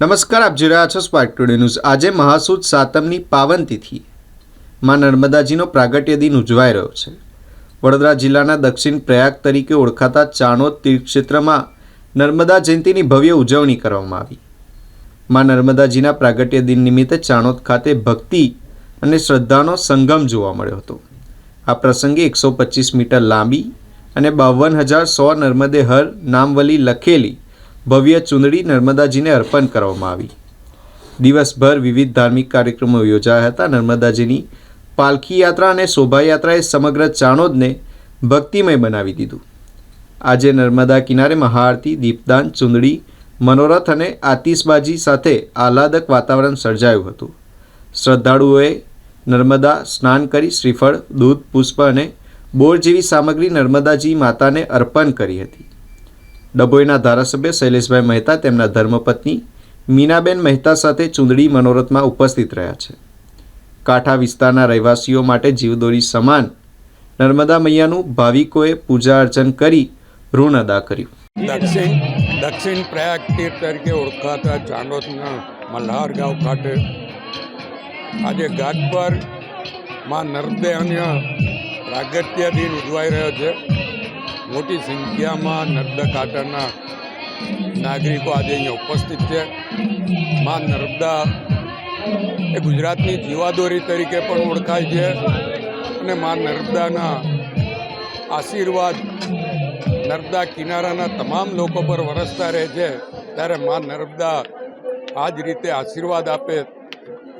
નમસ્કાર, આપ જોઈ રહ્યા છો સ્પાર્ક ટુડે ન્યૂઝ આજે મહાસુદ સાતમની પાવન તિથિ. માં નર્મદાજીનો પ્રાગટ્ય દિન ઉજવાઈ રહ્યો છે. વડોદરા જિલ્લાના દક્ષિણ પ્રયાગ તરીકે ઓળખાતા ચાણોદ તીર્થક્ષેત્રમાં નર્મદા જયંતિની ભવ્ય ઉજવણી કરવામાં આવી. માં નર્મદાજીના પ્રાગટ્ય દિન નિમિત્તે ચાણોદ ખાતે ભક્તિ અને શ્રદ્ધાનો સંગમ જોવા મળ્યો હતો. આ પ્રસંગે એકસો પચીસ મીટર લાંબી અને બાવન હજાર સો નર્મદે હર નામવલી લખેલી ભવ્ય ચૂંદડી નર્મદાજીને અર્પણ કરવામાં આવી. દિવસભર વિવિધ ધાર્મિક કાર્યક્રમો યોજાયા હતા. નર્મદાજીની પાલખી યાત્રા અને શોભાયાત્રાએ સમગ્ર ચાણોદને ભક્તિમય બનાવી દીધું. આજે નર્મદા કિનારે મહાઆરતી, દીપદાન, ચૂંદડી, મનોરથ અને આતિશબાજી સાથે આહલાદક વાતાવરણ સર્જાયું હતું. શ્રદ્ધાળુઓએ નર્મદા સ્નાન કરી શ્રીફળ, દૂધ, પુષ્પ અને બોર જેવી સામગ્રી નર્મદાજી માતાને અર્પણ કરી હતી. ડભોઈના ધારાસભ્ય શૈલેષભાઈ મહેતા તેમના ધર્મપત્ની મીનાબેન મહેતા સાથે ચૂંદડી મનોરથમાં ઉપસ્થિત રહ્યા છે. કાંઠા વિસ્તારના રહેવાસીઓ માટે જીવદોરી સમાન નર્મદા મૈયાનું ભાવિકોએ પૂજા અર્ચન કરી ઋણ અદા કર્યું. દક્ષિણ દક્ષિણ પ્રયાગ તીર્થ તરીકે ઓળખાતા ચાંદોદના મલ્હાર ગાંવ ખાતે આજે ઘાટ પરમાં નર્મદે અન્ય પ્રાગત્ય દિન ઉજવાઈ રહ્યો છે. મોટી સંખ્યામાં નર્મદા કાંઠાના નાગરિકો આજે અહીંયા ઉપસ્થિત છે. માં નર્મદા એ ગુજરાતની જીવાદોરી તરીકે પણ ઓળખાય છે અને માં નર્મદાના આશીર્વાદ નર્મદા કિનારાના તમામ લોકો પર વરસતા રહે છે ત્યારે માં નર્મદા આ જ રીતે આશીર્વાદ આપે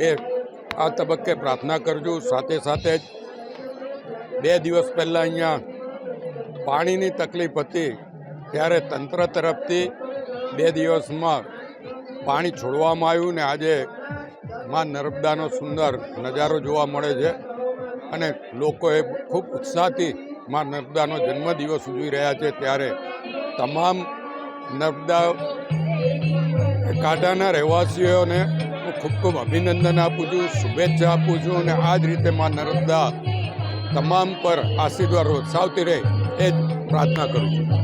એ આ તબક્કે પ્રાર્થના કરજો. સાથે સાથે જ બે દિવસ પહેલાં અહીંયા પાણીની તકલીફ હતી, ત્યારે તંત્ર તરફથી બે દિવસમાં પાણી છોડવામાં આવ્યું ને આજે માં નર્મદાનો સુંદર નજારો જોવા મળે છે. અને લોકોએ ખૂબ ઉત્સાહથી માં નર્મદાનો જન્મદિવસ ઉજવી રહ્યા છે. ત્યારે તમામ નર્મદા કાંઠાના રહેવાસીઓને હું ખૂબ ખૂબ અભિનંદન આપું છું, શુભેચ્છા આપું છું અને આ જ રીતે માં નર્મદા તમામ પર આશીર્વાદ સાવતી રહે. એ પ્રાર્થના કરું છું.